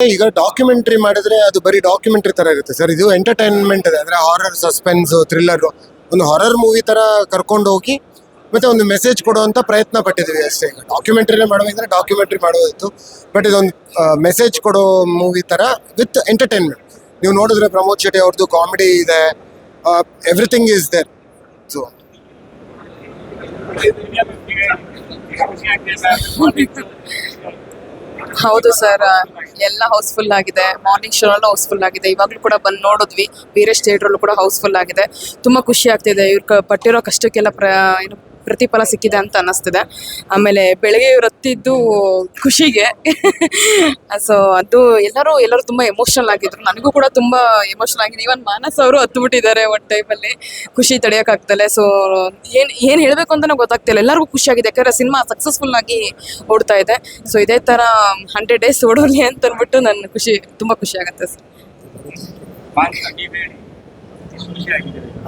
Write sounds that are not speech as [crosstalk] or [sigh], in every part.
ಈಗ ಡಾಕ್ಯುಮೆಂಟ್ರಿ ಮಾಡಿದ್ರೆ ಅದು ಬರೀ ಡಾಕ್ಯುಮೆಂಟ್ರಿ ತರ ಇರುತ್ತೆ ಸರ್ ಇದು ಎಂಟರ್ಟೈನ್ಮೆಂಟ್ ಇದೆ ಅಂದ್ರೆ ಹಾರರ್ ಸಸ್ಪೆನ್ಸ್ ಥ್ರಿಲ್ಲರ್ ಒಂದು ಹಾರರ್ ಮೂವಿ ತರ ಕರ್ಕೊಂಡು ಹೋಗಿ ಮತ್ತೆ ಒಂದು ಮೆಸೇಜ್ ಕೊಡುವಂತ ಪ್ರಯತ್ನ ಪಟ್ಟಿದ್ವಿ ಅಷ್ಟೇ. ಈಗ ಡಾಕ್ಯುಮೆಂಟ್ರಿ ಮಾಡಬೇಕಂದ್ರೆ ಡಾಕ್ಯುಮೆಂಟ್ರಿ ಮಾಡೋದಿತ್ತು ಬಟ್ ಇದೊಂದು ಮೆಸೇಜ್ ಕೊಡೋ ಮೂವಿ ತರ ವಿತ್ ಎಂಟರ್ಟೈನ್ಮೆಂಟ್ ನೀವು ನೋಡಿದ್ರೆ ಪ್ರಮೋದ್ ಶೆಟ್ಟಿ ಅವ್ರದ್ದು ಕಾಮಿಡಿ ಇದೆ. ಎವ್ರಿಥಿಂಗ್ ಈಸ್ ದೇರ್ ಸೊ ಹೌದು ಸರ್ ಎಲ್ಲ ಹೌಸ್ಫುಲ್ ಆಗಿದೆ. ಮಾರ್ನಿಂಗ್ ಶೋ ಎಲ್ಲ ಹೌಸ್ಫುಲ್ ಆಗಿದೆ. ಇವಾಗಲೂ ಕೂಡ ಬಂದು ನೋಡಿದ್ವಿ. ವೀರೇಶ್ ಥಿಯೇಟ್ರಲ್ಲೂ ಕೂಡ ಹೌಸ್ಫುಲ್ ಆಗಿದೆ. ತುಂಬ ಖುಷಿ ಆಗ್ತಿದೆ. ಇವ್ರು ಪಟ್ಟಿರೋ ಕಷ್ಟಕ್ಕೆಲ್ಲ ಪ್ರ ಏನು ಪ್ರತಿಫಲ ಸಿಕ್ಕಿದೆ ಅಂತ ಅನ್ನಿಸ್ತಿದೆ. ಆಮೇಲೆ ಬೆಳಗ್ಗೆ ರತ್ತಿದ್ದು ಖುಷಿಗೆ. [laughs] ಸೊ ಅದು ಎಲ್ಲರೂ ಎಲ್ಲರೂ ತುಂಬ ಎಮೋಷನಲ್ ಆಗಿದ್ರು. ನನಗೂ ಕೂಡ ತುಂಬ ಎಮೋಷನಲ್ ಆಗಿದೆ. ಇವನ್ ಮಾನಸ್ ಅವರು ಹತ್ತು ಬಿಟ್ಟಿದ್ದಾರೆ ಒಂದು ಟೈಮಲ್ಲಿ ಖುಷಿ ತಡೆಯೋಕ್ಕಾಗ್ತಲ್ಲ ಸೊ ಏನು ಏನು ಹೇಳಬೇಕು ಅಂತ ಗೊತ್ತಾಗ್ತಿಲ್ಲ. ಎಲ್ಲರಿಗೂ ಖುಷಿ ಆಗಿದೆ ಯಾಕಂದ್ರೆ ಸಿನಿಮಾ ಸಕ್ಸಸ್ಫುಲ್ ಆಗಿ ಓಡ್ತಾ ಇದೆ. ಸೊ ಇದೇ ಥರ ಹಂಡ್ರೆಡ್ ಡೇಸ್ ಓಡೋಲಿ ಅಂತ ಅಂದ್ಬಿಟ್ಟು ನನ್ನ ಖುಷಿ ತುಂಬ ಖುಷಿ ಆಗುತ್ತೆ ಸರ್.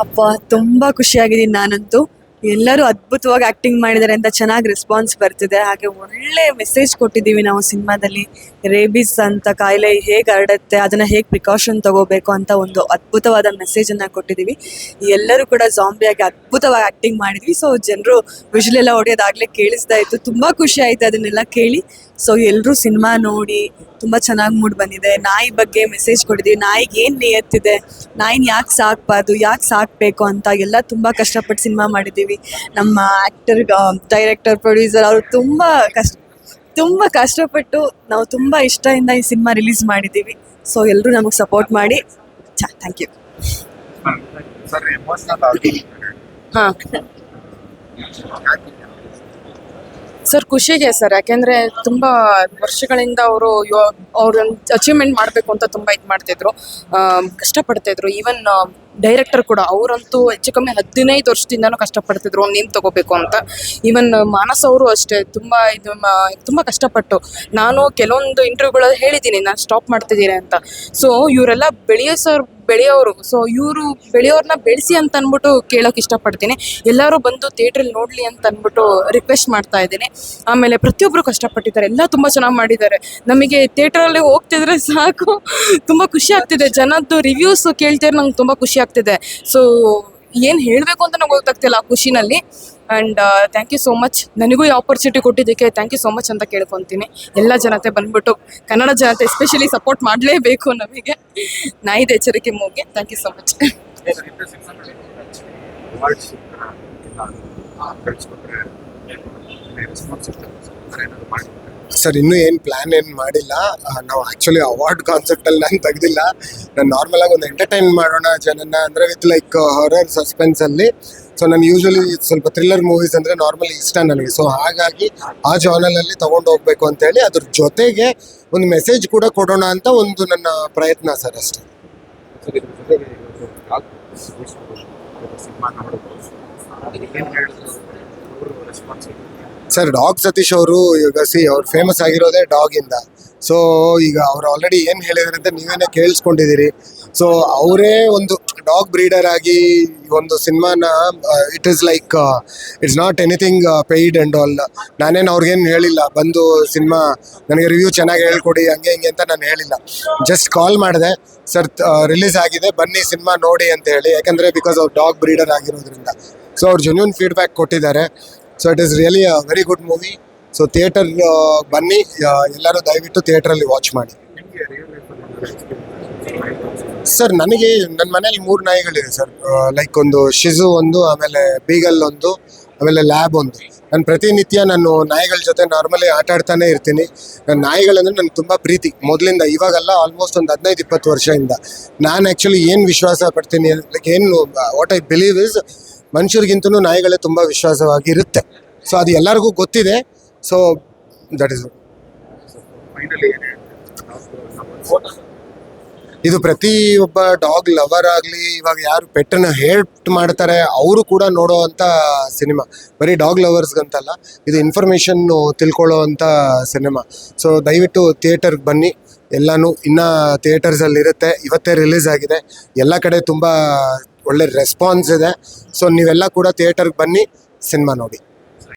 ಅಪ್ಪ ತುಂಬ ಖುಷಿಯಾಗಿದ್ದೀನಿ ನಾನಂತೂ. ಎಲ್ಲರೂ ಅದ್ಭುತವಾಗಿ ಆಕ್ಟಿಂಗ್ ಮಾಡಿದ್ದಾರೆ ಅಂತ ಚೆನ್ನಾಗಿ ರೆಸ್ಪಾನ್ಸ್ ಬರ್ತಿದೆ. ಹಾಗೆ ಒಳ್ಳೆ ಮೆಸೇಜ್ ಕೊಟ್ಟಿದ್ದೀವಿ ನಾವು ಸಿನಿಮಾದಲ್ಲಿ. ರೇಬಿಸ್ ಅಂತ ಕಾಯಿಲೆ ಹೇಗೆ ಹರಡುತ್ತೆ, ಅದನ್ನ ಹೇಗೆ ಪ್ರಿಕಾಷನ್ ತಗೋಬೇಕು ಅಂತ ಒಂದು ಅದ್ಭುತವಾದ ಮೆಸೇಜ್ ಅನ್ನ ಕೊಟ್ಟಿದ್ದೀವಿ. ಎಲ್ಲರೂ ಕೂಡ ಜಾಂಬಿಯಾಗಿ ಅದ್ಭುತವಾಗಿ ಆಕ್ಟಿಂಗ್ ಮಾಡಿದ್ವಿ. ಸೊ ಜನರು ವಿಷಲೆಲ್ಲ ಹೊಡೆಯೋದಾಗ್ಲೇ ಕೇಳಿಸ್ತಾ ಇತ್ತು. ತುಂಬಾ ಖುಷಿ ಆಯ್ತು ಅದನ್ನೆಲ್ಲ ಕೇಳಿ. ಸೊ ಎಲ್ಲರೂ ಸಿನಿಮಾ ನೋಡಿ ತುಂಬಾ ಚೆನ್ನಾಗಿ ಮೂಡ್ ಬಂದಿದೆ. ನಾಯಿ ಬಗ್ಗೆ ಮೆಸೇಜ್ ಕೊಟ್ಟಿದ್ದೀವಿ ನಾಯಿಗೆ ಏನು ನಿಯತ್ತಿದೆ? ನಾಯಿನ ಯಾಕೆ ಸಾಕ್ಬಾರ್ದು? ಯಾಕೆ ಸಾಕ್ಬೇಕು ಅಂತ ಎಲ್ಲ ತುಂಬಾ ಕಷ್ಟಪಟ್ಟು ಸಿನಿಮಾ ಮಾಡಿದ್ದೀವಿ. ನಮ್ಮ ಆಕ್ಟರ್ ಡೈರೆಕ್ಟರ್ ಪ್ರೊಡ್ಯೂಸರ್ ಅವರು ತುಂಬಾ ಕಷ್ಟ ತುಂಬಾ ಕಷ್ಟಪಟ್ಟು ನಾವು ತುಂಬಾ ಇಷ್ಟದಿಂದ ಈ ಸಿನಿಮಾ ರಿಲೀಸ್ ಮಾಡಿದ್ದೀವಿ. ಸೊ ಎಲ್ಲರೂ ನಮಗೆ ಸಪೋರ್ಟ್ ಮಾಡಿ. ಥ್ಯಾಂಕ್ ಯು ಹಾಂ. ಸರ್ ಖುಷಿಗೆ ಸರ್, ಯಾಕೆಂದ್ರೆ ತುಂಬಾ ವರ್ಷಗಳಿಂದ ಅವರು ಅವ್ರ ಅಚೀವ್ಮೆಂಟ್ ಮಾಡಬೇಕು ಅಂತ ತುಂಬಾ ಇದು ಮಾಡ್ತಿದ್ರು. ಕಷ್ಟಪಡ್ತಿದ್ರು. ಈವನ್ ಡೈರೆಕ್ಟರ್ ಕೂಡ ಅವರಂತೂ ಹೆಚ್ಚು ಕಮ್ಮಿ ಹದಿನೈದು ವರ್ಷದಿಂದನೂ ಕಷ್ಟಪಡ್ತಿದ್ರು ಒಂದು ನೇಮ್ ತಗೋಬೇಕು ಅಂತ. ಈವನ್ ಮಾನಸ್ ಅವರು ಅಷ್ಟೇ, ತುಂಬಾ ಇದು ತುಂಬಾ ಕಷ್ಟಪಟ್ಟು. ನಾನು ಕೆಲವೊಂದು ಇಂಟರ್ವ್ಯೂಗಳಲ್ಲಿ ಹೇಳಿದ್ದೀನಿ ನಾನು ಸ್ಟಾಪ್ ಮಾಡ್ತಿದ್ದೀನಿ ಅಂತ. ಸೊ ಇವರೆಲ್ಲ ಬೆಳೆಯೋ ಸರ್ ಬೆಳೆಯೋರು. ಸೊ ಇವರು ಬೆಳೆಯೋರ್ನ ಬೆಳೆಸಿ ಅಂತ ಅಂದ್ಬಿಟ್ಟು ಕೇಳೋಕೆ ಇಷ್ಟಪಡ್ತೀನಿ. ಎಲ್ಲರೂ ಬಂದು ಥಿಯೇಟ್ರಲ್ಲಿ ನೋಡಲಿ ಅಂತ ಅಂದ್ಬಿಟ್ಟು ರಿಕ್ವೆಸ್ಟ್ ಮಾಡ್ತಾ ಇದ್ದೀನಿ. ಆಮೇಲೆ ಪ್ರತಿಯೊಬ್ಬರು ಕಷ್ಟಪಟ್ಟಿದ್ದಾರೆ. ಎಲ್ಲ ತುಂಬ ಚೆನ್ನಾಗಿ ಮಾಡಿದ್ದಾರೆ. ನಮಗೆ ಥಿಯೇಟ್ರಲ್ಲಿ ಹೋಗ್ತಿದ್ರೆ ಸಾಕು. ತುಂಬ ಖುಷಿ ಆಗ್ತಿದೆ. ಜನದ್ದು ರಿವ್ಯೂಸ್ ಕೇಳ್ತಿದ್ರೆ ನಂಗೆ ತುಂಬ ಖುಷಿ ಆಗ್ತಿದೆ. ಸೊ ಏನು ಹೇಳಬೇಕು ಅಂತ ನಂಗೆ ಗೊತ್ತಾಗ್ತಿಲ್ಲ ಆ ಖುಷಿನಲ್ಲಿ. And thank you so much ನನಗೂ ಈ ಆಪರ್ಚುನಿಟಿ ಕೊಟ್ಟಿದ್ದಕ್ಕೆ ಥ್ಯಾಂಕ್ ಯು ಸೋ ಮಚ್ ಅಂತ ಕೇಳ್ಕೊತೀನಿ. ಎಲ್ಲ ಜನತೆ ಬಂದ್ಬಿಟ್ಟು, ಕನ್ನಡ ಜನತೆ ಎಸ್ಪೆಷಲಿ ಸಪೋರ್ಟ್ ಮಾಡಲೇಬೇಕು ನಮಗೆ. ನಾಯಿದ ಎಚ್ಚರಿಕೆ ಮೂಗೆ. Thank you so much sir, ಇನ್ನೂ ಏನು ಪ್ಲಾನ್ ಏನು ಮಾಡಿಲ್ಲ. ನಾವು ಆ್ಯಕ್ಚುಲಿ ಅವಾರ್ಡ್ ಕಾನ್ಸೆಪ್ಟಲ್ಲಿ ನಾನು ತೆಗ್ದಿಲ್ಲ. ನಾನು ನಾರ್ಮಲಾಗಿ ಒಂದು ಎಂಟರ್ಟೈನ್ ಮಾಡೋಣ ಜನನ ಅಂದರೆ ವಿತ್ ಲೈಕ್ ಹಾರರ್ ಸಸ್ಪೆನ್ಸಲ್ಲಿ ಸೊ ನಾನು ಯೂಶಲಿ ಸ್ವಲ್ಪ ಥ್ರಿಲ್ಲರ್ ಮೂವೀಸ್ ಅಂದರೆ ನಾರ್ಮಲಿ ಇಷ್ಟ ನನಗೆ. ಸೊ ಹಾಗಾಗಿ ಆ ಜಾನಲಲ್ಲಿ ತೊಗೊಂಡು ಹೋಗ್ಬೇಕು ಅಂತೇಳಿ ಅದ್ರ ಜೊತೆಗೆ ಒಂದು ಮೆಸೇಜ್ ಕೂಡ ಕೊಡೋಣ ಅಂತ ಒಂದು ನನ್ನ ಪ್ರಯತ್ನ ಸರ್ ಅಷ್ಟೇ. ಸಿನಿಮಾ ಸರ್ ಡಾಗ್ ಸತೀಶ್ ಅವರು ಈಗ ಸಿ ಅವ್ರು ಫೇಮಸ್ ಆಗಿರೋದೇ ಡಾಗ್ ಇಂದ. ಸೊ ಈಗ ಅವ್ರು ಆಲ್ರೆಡಿ ಏನು ಹೇಳಿದಾರೆ ಅಂತ ನೀವೇನೇ ಕೇಳಿಸ್ಕೊಂಡಿದ್ದೀರಿ. ಸೊ ಅವರೇ ಒಂದು ಡಾಗ್ ಬ್ರೀಡರ್ ಆಗಿ ಒಂದು ಸಿನಿಮಾನ it is like it's not anything paid and all ನಾನೇನು ಅವ್ರಿಗೇನು ಹೇಳಿಲ್ಲ. ಬಂದು ಸಿನಿಮಾ ನನಗೆ ರಿವ್ಯೂ ಚೆನ್ನಾಗಿ ಹೇಳ್ಕೊಡಿ, ಹಂಗೆ ಹಿಂಗೆ ಅಂತ ನಾನು ಹೇಳಿಲ್ಲ. ಜಸ್ಟ್ ಕಾಲ್ ಮಾಡಿದೆ. ಸರ್ ರಿಲೀಸ್ ಆಗಿದೆ. ಬನ್ನಿ ಸಿನಿಮಾ ನೋಡಿ ಅಂತ ಹೇಳಿ. ಯಾಕಂದರೆ ಬಿಕಾಸ್ ಅವ್ರು ಡಾಗ್ ಬ್ರೀಡರ್ ಆಗಿರೋದ್ರಿಂದ. ಸೊ ಅವ್ರು ಜೆನ್ಯೂನ್ ಫೀಡ್ಬ್ಯಾಕ್ ಕೊಟ್ಟಿದ್ದಾರೆ. So it is really a very good movie so theatre ಬನ್ನಿ ಎಲ್ಲರೂ ದಯವಿಟ್ಟು ಥಿಯೇಟ್ರಲ್ಲಿ ವಾಚ್ ಮಾಡಿ. ಸರ್ ನನಗೆ ನನ್ನ ಮನೇಲಿ ಮೂರು ನಾಯಿಗಳಿದೆ ಸರ್ ಲೈಕ್ ಒಂದು ಶಿಜು ಒಂದು, ಆಮೇಲೆ ಬೀಗಲ್ ಒಂದು, ಆಮೇಲೆ ಲ್ಯಾಬ್ ಒಂದು. ನಾನು ಪ್ರತಿನಿತ್ಯ ನಾನು ನಾಯಿಗಳ ಜೊತೆ ನಾರ್ಮಲಿ ಆಟ ಆಡ್ತಾನೆ ಇರ್ತೀನಿ. ನನ್ನ ನಾಯಿಗಳಂದ್ರೆ ನನಗೆ ತುಂಬ ಪ್ರೀತಿ. ಮೊದಲಿಂದ, ಇವಾಗಲ್ಲ ಆಲ್ಮೋಸ್ಟ್ ಒಂದು ಹದಿನೈದು, ಇಪ್ಪತ್ತು ವರ್ಷದಿಂದ. ನಾನು ಆ್ಯಕ್ಚುಲಿ ಏನು ವಿಶ್ವಾಸ ಪಡ್ತೀನಿ ಲೈಕ್ ಏನು ವಾಟ್ ಐ ಬಿಲೀವ್ ಇಸ್ ಮನುಷ್ಯರಿಗಿಂತನೂ ನಾಯಿಗಳೇ ತುಂಬ ವಿಶ್ವಾಸವಾಗಿರುತ್ತೆ. ಸೊ ಅದು ಎಲ್ಲರಿಗೂ ಗೊತ್ತಿದೆ. ಸೊ ದಟ್ ಇಸ್ ಇದು ಪ್ರತಿ ಒಬ್ಬ ಡಾಗ್ ಲವರ್ ಆಗಲಿ ಇವಾಗ ಯಾರು ಪೆಟ್ಟನ್ನ ಹೇಟ್ ಮಾಡ್ತಾರೆ ಅವರು ಕೂಡ ನೋಡೋ ಅಂಥ ಸಿನಿಮಾ. ಬರೀ ಡಾಗ್ ಲವರ್ಸ್ಗಂತಲ್ಲ ಇದು ಇನ್ಫಾರ್ಮೇಷನ್ನು ತಿಳ್ಕೊಳ್ಳೋ ಅಂಥ ಸಿನಿಮಾ. ಸೊ ದಯವಿಟ್ಟು ಥಿಯೇಟರ್ಗೆ ಬನ್ನಿ. ಎಲ್ಲನೂ ಇನ್ನೂ ಥಿಯೇಟರ್ಸಲ್ಲಿ ಇರುತ್ತೆ ಇವತ್ತೇ ರಿಲೀಸ್ ಆಗಿದೆ. ಎಲ್ಲ ಕಡೆ ತುಂಬ ಒಳ್ಳೆ ರೆಸ್ಪಾನ್ಸ್ ಇದೆ. ಸೊ ನೀವೆಲ್ಲ ಕೂಡ ಥಿಯೇಟರ್ಗೆ ಬನ್ನಿ ಸಿನಿಮಾ ನೋಡಿ.